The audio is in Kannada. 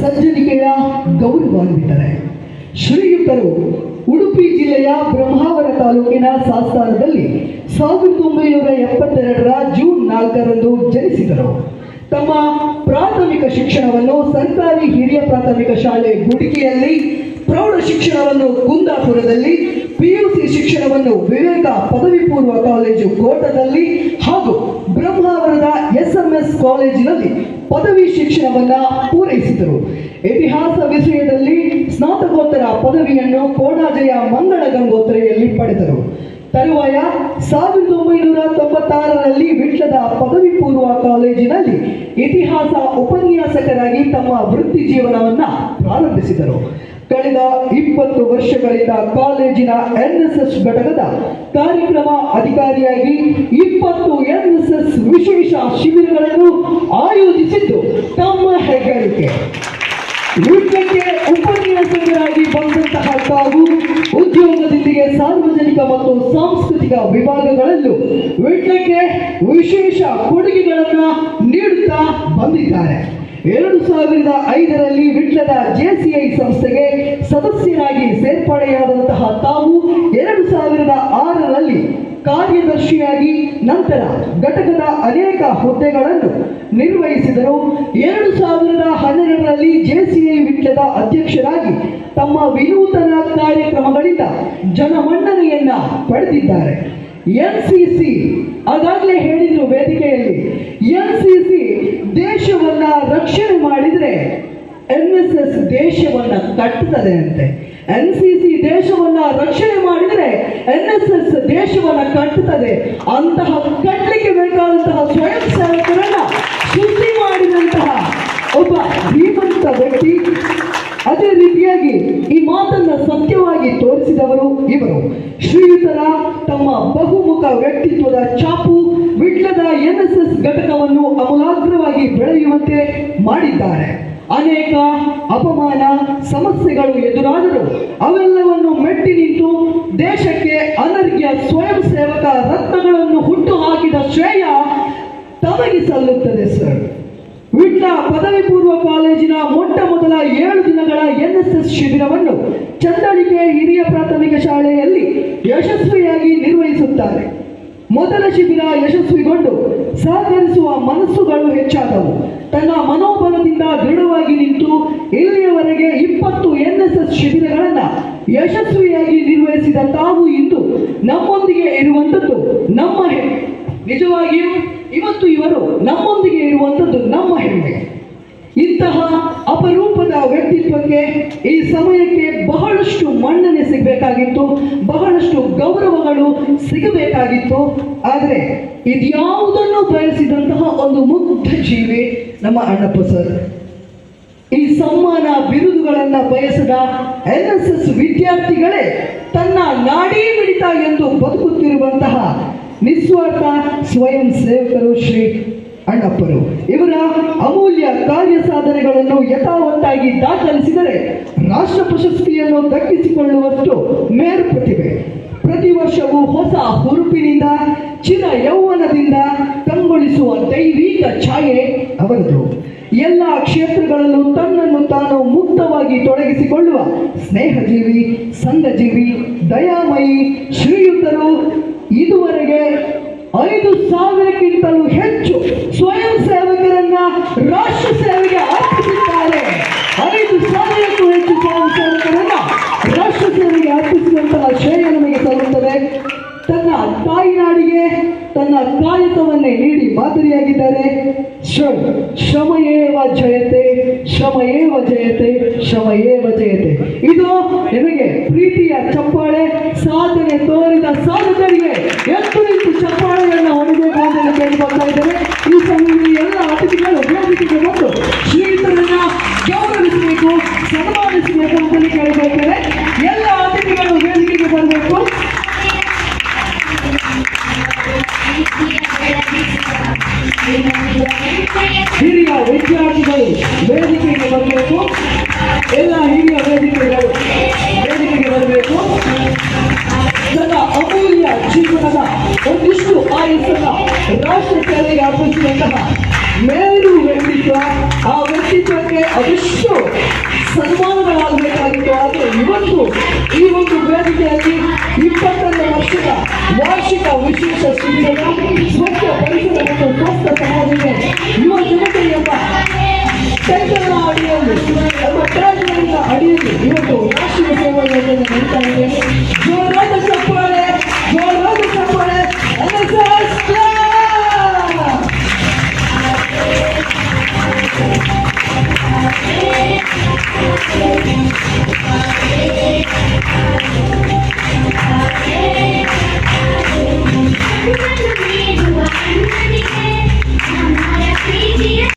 ಸಜ್ಜನಿಕೆಯ ಗೌರವಾನ್ವಿತರೆ. ಶ್ರೀಯುತರು ಉಡುಪಿ ಜಿಲ್ಲೆಯ ಬ್ರಹ್ಮಾವರ ತಾಲೂಕಿನ ಸಾಸ್ತಾನದಲ್ಲಿ ಸಾವಿರದ ಒಂಬೈನೂರ ಎಪ್ಪತ್ತೆರಡರ ಜೂನ್ ನಾಲ್ಕರಂದು ಜನಿಸಿದರು. ತಮ್ಮ ಪ್ರಾಥಮಿಕ ಶಿಕ್ಷಣವನ್ನು ಸರ್ಕಾರಿ ಹಿರಿಯ ಪ್ರಾಥಮಿಕ ಶಾಲೆ ಗುಡಿಕೆಯಲ್ಲಿ, ಪ್ರೌಢ ಶಿಕ್ಷಣವನ್ನು ಕುಂದಾಪುರದಲ್ಲಿ, ಪಿಯುಸಿ ಶಿಕ್ಷಣವನ್ನು ವಿವೇಕ ಪದವಿ ಪೂರ್ವ ಕಾಲೇಜು ಕೋಟದಲ್ಲಿ ಹಾಗೂ ಬ್ರಹ್ಮಾವರದ ಕಾಲೇಜಿನಲ್ಲಿ ಪದವಿ ಶಿಕ್ಷಣವನ್ನ ಪೂರೈಸಿದರು. ಇತಿಹಾಸ ವಿಷಯದಲ್ಲಿ ಸ್ನಾತಕೋತ್ತರ ಪದವಿಯನ್ನು ಕೋಣಾಜಯ ಮಂಗಳ ಗಂಗೋತ್ರೆಯಲ್ಲಿ ಪಡೆದರು. ತರುವಾಯ ಸಾವಿರದ ಒಂಬೈನೂರ ತೊಂಬತ್ತಾರರಲ್ಲಿ ವಿಟ್ಲದ ಪದವಿ ಪೂರ್ವ ಕಾಲೇಜಿನಲ್ಲಿ ಇತಿಹಾಸ ಉಪನ್ಯಾಸಕರಾಗಿ ತಮ್ಮ ವೃತ್ತಿ ಜೀವನವನ್ನ ಪ್ರಾರಂಭಿಸಿದರು. ಕಳೆದ ಇಪ್ಪತ್ತು ವರ್ಷಗಳಿಂದ ಕಾಲೇಜಿನ ಎನ್ಎಸ್ಎಸ್ ಘಟಕದ ಕಾರ್ಯಕ್ರಮ ಅಧಿಕಾರಿಯಾಗಿ ಇಪ್ಪತ್ತು ವಿಶೇಷ ಶಿಬಿರಗಳನ್ನು ಆಯೋಜಿಸಿದ್ದು ತಮ್ಮ ಹೆಗ್ಗಳಿಕೆ. ನೃತ್ಯಕ್ಕೆ ಉಪನ್ಯಾಸಕರಾಗಿ ಬಂದಂತಹ ತಾವು ಉದ್ಯೋಗದೊಂದಿಗೆ ಸಾರ್ವಜನಿಕ ಮತ್ತು ಸಾಂಸ್ಕೃತಿಕ ವಿಭಾಗಗಳಲ್ಲೂ ವಿಟ್ಲಕ್ಕೆ ವಿಶೇಷ ಕೊಡುಗೆಗಳನ್ನು ನೀಡುತ್ತಾ ಬಂದಿದ್ದಾರೆ. ಎರಡು ಸಾವಿರದ ಐದರಲ್ಲಿ ವಿಟ್ಲದ ಜೆಸಿಐ ಸಂಸ್ಥೆಗೆ ಸದಸ್ಯರಾಗಿ ಸೇರ್ಪಡೆಯಾದಂತಹ ತಾವು ಕಾರ್ಯದರ್ಶಿಯಾಗಿ ನಂತರ ಘಟಕದ ಅನೇಕ ಹುದ್ದೆಗಳನ್ನು ನಿರ್ವಹಿಸಿದರು. ಎರಡು ಸಾವಿರದ ಹನ್ನೆರಡರಲ್ಲಿ ಜೆಸಿಐ ವಿಟ್ಲದ ಅಧ್ಯಕ್ಷರಾಗಿ ತಮ್ಮ ವಿನೂತನ ಕಾರ್ಯಕ್ರಮಗಳಿಂದ ಜನಮನ್ನಣೆಯನ್ನ ಪಡೆದಿದ್ದಾರೆ. ಎನ್ಸಿಸಿ ಅದಾಗಲೇ ಹೇಳಿದ್ರು ವೇದಿಕೆಯಲ್ಲಿ ಎನ್ಸಿಸಿ ದೇಶವನ್ನ ರಕ್ಷಣೆ ಮಾಡಿದರೆ ಎನ್ ಎಸ್ ಎಸ್ ದೇಶವನ್ನ ಕಟ್ಟುತ್ತದೆ ಅಂತೆ ಎನ್ ಸಿ ಸಿ ದೇಶವನ್ನ ರಕ್ಷಣೆ ಮಾಡಿದ್ರೆ ಎನ್ ಎಸ್ ಎಸ್ ದೇಶವನ್ನ ಕಟ್ಟುತ್ತದೆ ಅಂತಹ ಕಟ್ಟಲಿಕ್ಕೆ ಬೇಕಾದಂತಹ ಸ್ವಯಂ ಸೇವಕರನ್ನ ಶುದ್ಧಿ ಮಾಡಿದಂತಹ ಒಬ್ಬ ಧೀಮಂತ ವ್ಯಕ್ತಿ. ಅದೇ ರೀತಿಯಾಗಿ ಈ ಮಾತನ್ನ ಸತ್ಯವಾಗಿ ತೋರಿಸಿದವರು ಇವರು. ಶ್ರೀಯುತರ ತಮ್ಮ ಬಹುಮುಖ ವ್ಯಕ್ತಿತ್ವದ ಚಾಪು ವಿಟ್ಲದ ಎನ್ ಎಸ್ ಎಸ್ ಘಟಕವನ್ನು ಅಮೂಲಾಗ್ರವಾಗಿ ಬೆಳೆಯುವಂತೆ ಮಾಡಿದ್ದಾರೆ. ಅನೇಕ ಅಪಮಾನ ಸಮಸ್ಯೆಗಳು ಎದುರಾದರು ಅವೆಲ್ಲವನ್ನು ಮೆಟ್ಟಿ ನಿಂತು ದೇಶಕ್ಕೆ ಅನರ್ಘ್ಯ ಸ್ವಯಂ ಸೇವಕ ರತ್ನಗಳನ್ನು ಹುಟ್ಟು ಹಾಕಿದ ಶ್ರೇಯ ತಮಗೆ ಸಲ್ಲುತ್ತದೆ ಸರ್ ವಿಟ್ಲ ಪದವಿ ಪೂರ್ವ ಕಾಲೇಜಿನ ಮೊಟ್ಟ ಮೊದಲ ಏಳು ದಿನಗಳ ಎನ್ಎಸ್ಎಸ್ ಶಿಬಿರವನ್ನು ಚಂದಳಿಕೆ ಹಿರಿಯ ಪ್ರಾಥಮಿಕ ಶಾಲೆಯಲ್ಲಿ ಯಶಸ್ವಿಯಾಗಿ ನಿರ್ವಹಿಸುತ್ತಾರೆ. ಮೊದಲ ಶಿಬಿರ ಯಶಸ್ವಿಗೊಂಡು ಸಹಕರಿಸುವ ಮನಸ್ಸುಗಳು ಹೆಚ್ಚಾದವು. ತನ್ನ ಮನೋಬಲದಿಂದ ದೃಢವಾಗಿ ನಿಂತು ಇಲ್ಲಿಯವರೆಗೆ ಇಪ್ಪತ್ತು ಎನ್ಎಸ್ಎಸ್ ಶಿಬಿರಗಳನ್ನು ಯಶಸ್ವಿಯಾಗಿ ನಿರ್ವಹಿಸಿದ ತಾವು ಇಂದು ನಮ್ಮೊಂದಿಗೆ ಇರುವಂಥದ್ದು ನಮ್ಮ ಹೆಮ್ಮೆ. ನಿಜವಾಗಿಯೂ, ಇವತ್ತು ಇವರು ನಮ್ಮೊಂದಿಗೆ ಇರುವಂಥದ್ದು ನಮ್ಮ ಹೆಮ್ಮೆ. ಇಂತಹ ಅಪರೂಪದ ವ್ಯಕ್ತಿತ್ವಕ್ಕೆ ಈ ಸಮಯಕ್ಕೆ ಬಹಳಷ್ಟು ಮನ್ನಣೆ ಸಿಗಬೇಕಾಗಿತ್ತು, ಬಹಳಷ್ಟು ಗೌರವಗಳು ಸಿಗಬೇಕಾಗಿತ್ತು. ಆದರೆ ಇದ್ಯಾವುದನ್ನು ಬಯಸಿದಂತಹ ಒಂದು ಮುಗ್ಧ ಜೀವಿ ನಮ್ಮ ಅಣ್ಣಪ್ಪ ಸರ್. ಈ ಸಮ್ಮಾನ ಬಿರುದುಗಳನ್ನು ಬಯಸದ ಎನ್ ಎಸ್ ಎಸ್ ವಿದ್ಯಾರ್ಥಿಗಳೇ ತನ್ನ ನಾಡೀ ಮಿಡಿತ ಎಂದು ಬದುಕುತ್ತಿರುವಂತಹ ನಿಸ್ವಾರ್ಥ ಸ್ವಯಂ ಸೇವಕರು ಶ್ರೀ ಅಣ್ಣಪ್ಪರು, ಇವರ ಅಮೂಲ್ಯ ಕಾರ್ಯ ಸಾಧನೆಗಳನ್ನು ಯಥಾವತ್ತಾಗಿ ದಾಖಲಿಸಿದರೆ ರಾಷ್ಟ್ರ ಪ್ರಶಸ್ತಿಯನ್ನು ದಕ್ಕಿಸಿಕೊಳ್ಳುವಷ್ಟು ಮೇರು ಪ್ರತಿಭೆ. ಪ್ರತಿ ವರ್ಷವೂ ಹೊಸ ಹುರುಪಿನಿಂದ, ಚಿರ ಯೌವನದಿಂದ ಕಂಗೊಳಿಸುವ ದೈವಿಕ ಛಾಯೆ ಅವರದು. ಎಲ್ಲ ಕ್ಷೇತ್ರಗಳಲ್ಲೂ ತನ್ನನ್ನು ತಾನು ಮುಕ್ತವಾಗಿ ತೊಡಗಿಸಿಕೊಳ್ಳುವ ಸ್ನೇಹಜೀವಿ, ಸಂಘಜೀವಿ, ದಯಾಮಯಿ, ಶ್ರೀಯುತರು ಇದುವರೆಗೆ ಐದು ಸಾವಿರಕ್ಕಿಂತಲೂ ಹೆಚ್ಚು ಸ್ವಯಂ ಸೇವಕರನ್ನ ರಾಷ್ಟ್ರ ಸೇವೆಗೆ ಅರ್ಪಿಸಿದ್ದಾರೆ ಐದು ಸಾವಿರಕ್ಕೂ ಹೆಚ್ಚು ಸ್ವಯಂ ಸೇವಕರನ್ನ ರಾಷ್ಟ್ರ ಸೇವೆಗೆ ಅರ್ಪಿಸಿದಂತಹ ಶ್ರೇಯ ನಮಗೆ ಸಲ್ಲುತ್ತದೆ ತನ್ನ ತಾಯಿನಾಡಿಗೆ ತನ್ನ ಕಾಯಕವನ್ನೇ ನೀಡಿ ಮಾದರಿಯಾಗಿದ್ದಾರೆ. ಶ್ರಮ ಶ್ರಮಯೇವ ಜಯತೆ ಶ್ರಮಯೇವ ಜಯತೆ ಶ್ರಮಯೇವ ಜಯತೆ. ಇದು ನಿಮಗೆ ಪ್ರೀತಿಯ ಚಪ್ಪಾಳೆ, ಸಾಧನೆ ತೋರಿದ ಸಾಧಕರಿಗೆ ಎಷ್ಟು ನಿಂತು ಚಪ್ಪಾಳೆಯನ್ನು ಹೊಡಿಬೇಕು ಅಂತ ಹೇಳಿ ಬರ್ತಾ ಇದ್ದೇನೆ. ಹಿರಿಯ ವಿದ್ಯಾರ್ಥಿಗಳು ವೇದಿಕೆಗೆ ಬರಬೇಕು. ಎಲ್ಲ ಹಿರಿಯ ವೇದಿಕೆಗಳು ವೇದಿಕೆಗೆ ಬರಬೇಕು. ತನ್ನ ಅಮೂಲ್ಯ ಜೀವನದ ಒಂದಿಷ್ಟು ಆಯುಷನ್ನ ರಾಷ್ಟ್ರ ಸೇವೆಗೆ ಅರ್ಪಿಸಿದಂತಹ ವ್ಯಕ್ತಿತ್ವ ವ್ಯಕ್ತಿತ್ವ ಆ ವ್ಯಕ್ತಿತ್ವಕ್ಕೆ ಅದೆಷ್ಟು ಸನ್ಮಾನಗಳಾಗಬೇಕಾಗಿತ್ತು ಆದರೆ ಇವತ್ತು ಈ ಒಂದು ವೇದಿಕೆಯಲ್ಲಿ ಇಪ್ಪತ್ತೊಂದು ವರ್ಷದ ವಾರ್ಷಿಕ ವಿಶೇಷ ಸ್ವಚ್ಛ ಪರಿಸರ